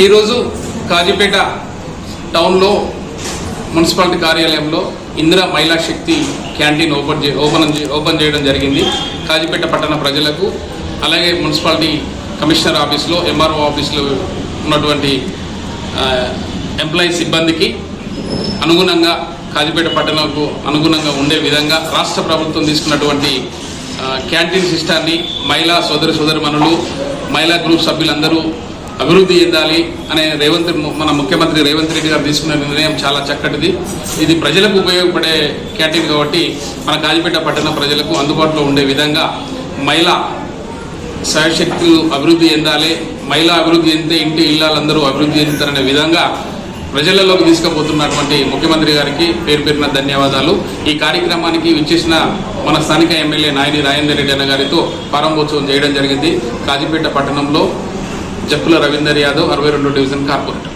ఈరోజు కాజీపేట టౌన్లో మున్సిపాలిటీ కార్యాలయంలో ఇందిరా మహిళా శక్తి క్యాంటీన్ ఓపెన్ చే ఓపెన్ చే- ఓపెన్ చేయడం జరిగింది. కాజీపేట పట్టణ ప్రజలకు అలాగే మున్సిపాలిటీ కమిషనర్ ఆఫీస్లో ఎంఆర్ఓ ఆఫీస్లో ఉన్నటువంటి ఎంప్లాయీ సిబ్బందికి అనుగుణంగా కాజీపేట పట్టణంకు అనుగుణంగా ఉండే విధంగా రాష్ట్ర ప్రభుత్వం తీసుకున్నటువంటి క్యాంటీన్ సిస్టాన్ని మహిళా సోదరి సోదరిమణులు మహిళా గ్రూప్ సభ్యులందరూ అభివృద్ధి చెందాలి అనే రేవంత్ మన ముఖ్యమంత్రి రేవంత్ రెడ్డి గారు తీసుకున్న నిర్ణయం చాలా చక్కటిది. ఇది ప్రజలకు ఉపయోగపడే క్యాంటీన్ కాబట్టి మన కాజీపేట పట్టణ ప్రజలకు అందుబాటులో ఉండే విధంగా మహిళా సహశక్తులు అభివృద్ధి చెందాలి. మహిళా అభివృద్ధి చెందితే ఇంటి ఇళ్ళందరూ అభివృద్ధి చెందుతారనే విధంగా ప్రజలలోకి తీసుకుపోతున్నటువంటి ముఖ్యమంత్రి గారికి పేరు పేరున ధన్యవాదాలు. ఈ కార్యక్రమానికి విచ్చేసిన మన స్థానిక ఎమ్మెల్యే నాయని రాజేందర్ రెడ్డి అన్న గారితో ప్రారంభోత్సవం చేయడం జరిగింది. కాజీపేట పట్టణంలో జప్పుల రవీందర్ యాదవ్ అరవై రెండు డివిజన్ కార్పొరేటర్.